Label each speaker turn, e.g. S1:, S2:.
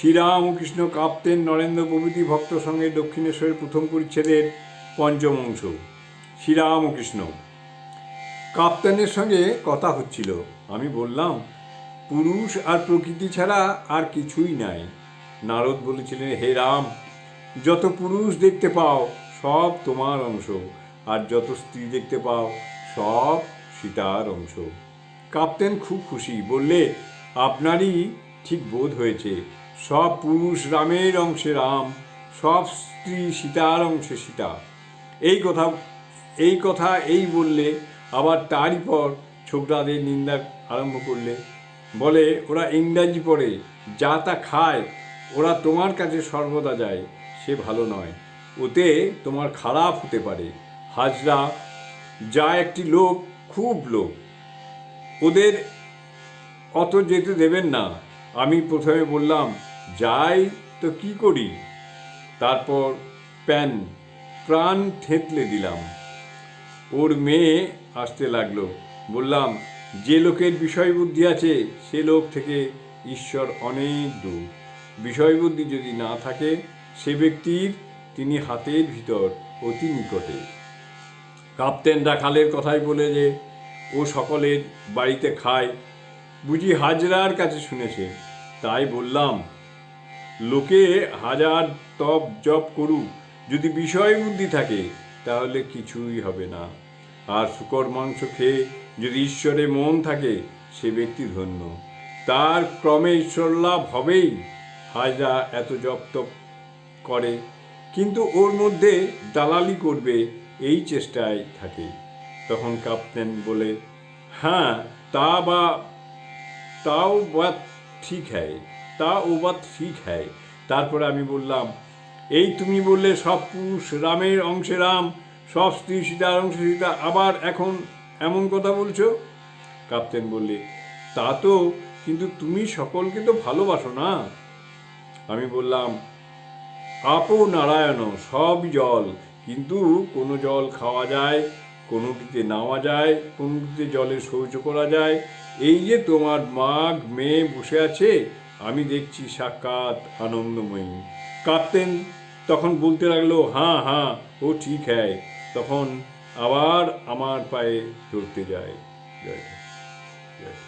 S1: শ্রীরামকৃষ্ণ কাঁপতেন নরেন্দ্র প্রভৃতি ভক্ত সঙ্গে দক্ষিণেশ্বরের প্রথম পরিচ্ছেদের পঞ্চম অংশ শ্রীরামকৃষ্ণ। কাপ্তানের সঙ্গে কথা হচ্ছিল। আমি বললাম, পুরুষ আর প্রকৃতি ছাড়া আর কিছুই নাই। নারদ বলেছিলেন, হে রাম, যত পুরুষ দেখতে পাও, সব তোমার অংশ, আর যত স্ত্রী দেখতে পাও, সব সীতার অংশ। কাপ্তেন খুব খুশি, বললে, আপনারই ঠিক বোধ হয়েছে। সব পুরুষ রামের অংশে রাম, সব স্ত্রী সীতার অংশে সীতা। এই কথা এই কথা এই বললে, আবার তারই পর ছোকরাদের নিন্দা আরম্ভ করলে। বলে, ওরা ইংরাজি পড়ে, যা তা খায়, ওরা তোমার কাছে সর্বদা যায়, সে ভালো নয়। ওতে তোমার খারাপ হতে পারে। হাজরা, যা একটি লোক, খুব লোক। ওদের অত যেতে দেবেন না। আমি প্রথমে বললাম, যাই, তো কি করি? তারপর প্যান, প্রাণ থেতলে দিলাম। ওর মেয়ে আসতে লাগল। বললাম, যে লোকের বিষয় বুদ্ধি আছে, সে লোক থেকে ঈশ্বর অনেক দূর। বিষয় বুদ্ধি যদি না থাকে, সে ব্যক্তির তিনি হাতের ভিতর অতি নিকটে। কাপ্তেন রাখালের কথাই বলে যে, ও সকলের বাড়িতে খায় বুঝি হাজরার কাছে শুনেছে। তাই বললাম, লোকে হাজার তপ জপ করুক, যদি বিষয় বুদ্ধি থাকে, তাহলে কিছুই হবে না। আর শুকর মাংস খেয়ে যদি ঈশ্বরে মন থাকে, সে ব্যক্তি ধন্য। তার ক্রমে ঈশ্বর লাভ হবেই। হাজরা এত জপ তপ করে, কিন্তু ওর মধ্যে দালালি করবে, এই চেষ্টায় থাকে। তখন কাপ্তেন বলে হ্যাঁ তা বা তাও বাত ঠিক হ্যায় তা ও বাত ঠিক হ্যায়। তারপরে আমি বললাম, এই তুমি বললে সব পুরুষ রামের অংশে রাম, সব স্ত্রী সীতার অংশে সীতা, আবার এখন এমন কথা বলছো? কাপ্তেন বললে, তা তো, কিন্তু তুমি সকলকে তো ভালোবাসো না? আমি বললাম, আপো নারায়ণ, সব জল, কিন্তু কোনো জল খাওয়া যায়, কোনোটিতে নাওয়া যায়, কোনোটিতে জলে শৌচ করা যায় এই যে তোমার মাঘ মেয়ে বসে আছে, আমি দেখছি সাক্ষাৎ আনন্দময়ী। কাঁদতেন, তখন বলতে লাগল হাঁ হাঁ ও ঠিক হ্যায়। তখন আবার আমার পায়ে ধরতে যায়। জয় জয়